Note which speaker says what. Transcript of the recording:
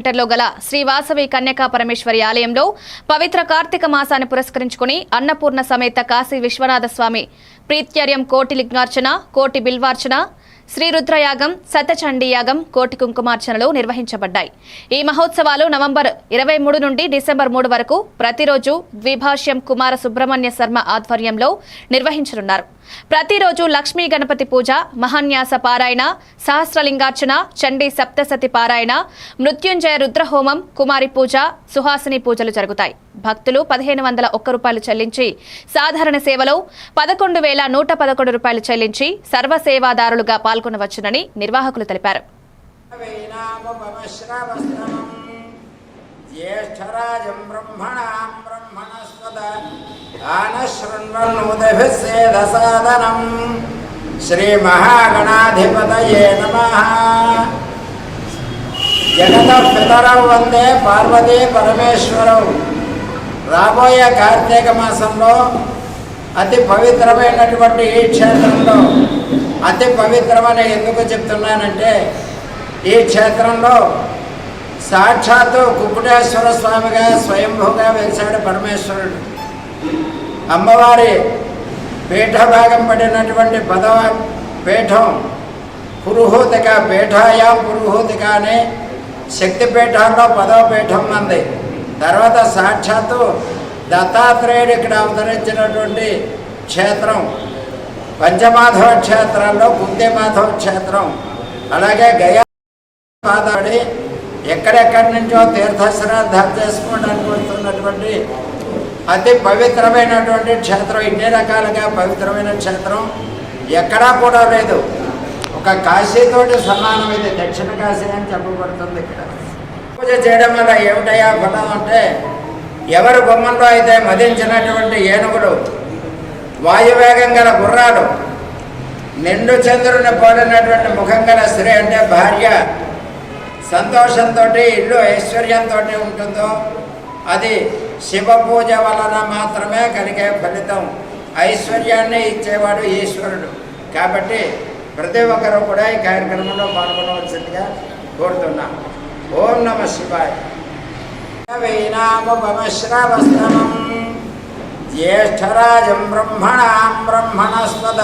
Speaker 1: సెంటర్లో గల శ్రీవాసవి కన్యకా పరమేశ్వరి ఆలయంలో పవిత్ర కార్తీక మాసాన్ని పురస్కరించుకుని అన్నపూర్ణ సమేత కాశీ విశ్వనాథ స్వామి ప్రీత్యర్యం కోటి లింగార్చన కోటి బిల్వార్చన శ్రీ రుద్రయాగం సతచండీయాగం కోటి కుంకుమార్చనలు నిర్వహించబడ్డాయి. ఈ మహోత్సవాలు నవంబర్ ఇరవై మూడు నుండి డిసెంబర్ మూడు వరకు ప్రతిరోజు ద్విభాష్యం కుమార సుబ్రహ్మణ్య శర్మ ఆధ్వర్యంలో నిర్వహించనున్నారు. ప్రతిరోజు లక్ష్మీ గణపతి పూజ మహాన్యాస పారాయణ సహస్రలింగార్చన చండీ సప్తసతి పారాయణ మృత్యుంజయ రుద్రహోమం కుమారి పూజ సుహాసిని పూజలు జరుగుతాయి. భక్తులు పదిహేను వందల ఒక్క రూపాయలు చెల్లించి సాధారణ సేవలో పదకొండు వేల నూట పదకొండు రూపాయలు చెల్లించి సర్వసేవాదారులుగా పాల్గొనవచ్చునని నిర్వాహకులు తెలిపారు.
Speaker 2: వేనాముపమశ్రవస్తమం జ్యేష్ఠరాజం బ్రహ్మణాం బ్రహ్మణస్పద ఆనశృణ్వన్నోదభిస్సేదసాదనం శ్రీమహాగణాధిపతయే నమ. జగత పితరం వందే పార్వతీ పరమేశ్వరం. రాబోయే కార్తీక మాసంలో అతి పవిత్రమైనటువంటి ఈ క్షేత్రంలో అతి పవిత్రమని ఎందుకు చెప్తున్నానంటే ఈ క్షేత్రంలో సాక్షాత్తు కుకుటేశ్వర స్వామిగా స్వయంభూగా వెలిసాడు పరమేశ్వరుడు. అమ్మవారి పీఠభాగం పడినటువంటి పదవ పీఠం పురుహూతిక పీఠాయాం పురుహూతిక అనే శక్తిపీఠంలో పదవ పీఠం ఉంది తర్వాత సాక్షాత్తు దత్తాత్రేయుడు ఇక్కడ అవతరించినటువంటి క్షేత్రం. పంచమాధవ క్షేత్రాల్లో కుందేమాధవ క్షేత్రం. అలాగే గయా పాదాడి ఎక్కడెక్కడి నుంచో తీర్థశ్రాద్ధాలు చేసుకోవడానికి వస్తున్నటువంటి అతి పవిత్రమైనటువంటి క్షేత్రం. ఇన్ని రకాలుగా పవిత్రమైన క్షేత్రం ఎక్కడా కూడా లేదు. ఒక కాశీతోటి సమానం ఇది. దక్షిణ కాశీ అని చెప్పబడుతుంది ఇక్కడ. పూజ చేయడం వల్ల ఏమిటయా ఫలం అంటే ఎవరి బొమ్మల్లో అయితే మదించినటువంటి ఏనుగులు వాయువేగం గల గుర్రాలు నిండు చంద్రుని పోలినటువంటి ముఖం గల స్త్రీ అంటే భార్య. సంతోషంతో ఇల్లు ఐశ్వర్యంతో ఉంటుందో అది శివ పూజ వలన మాత్రమే కలిగే ఫలితం. ఐశ్వర్యాన్ని ఇచ్చేవాడు ఈశ్వరుడు. కాబట్టి ప్రతి ఒక్కరూ కూడా ఈ కార్యక్రమంలో పాల్గొనవలసిందిగా కోరుతున్నాం. ఓం నమ శివాయ. వేనాముపమశ్రవస్తమం జ్యేష్ఠరాజం బ్రహ్మణాం బ్రహ్మణస్పద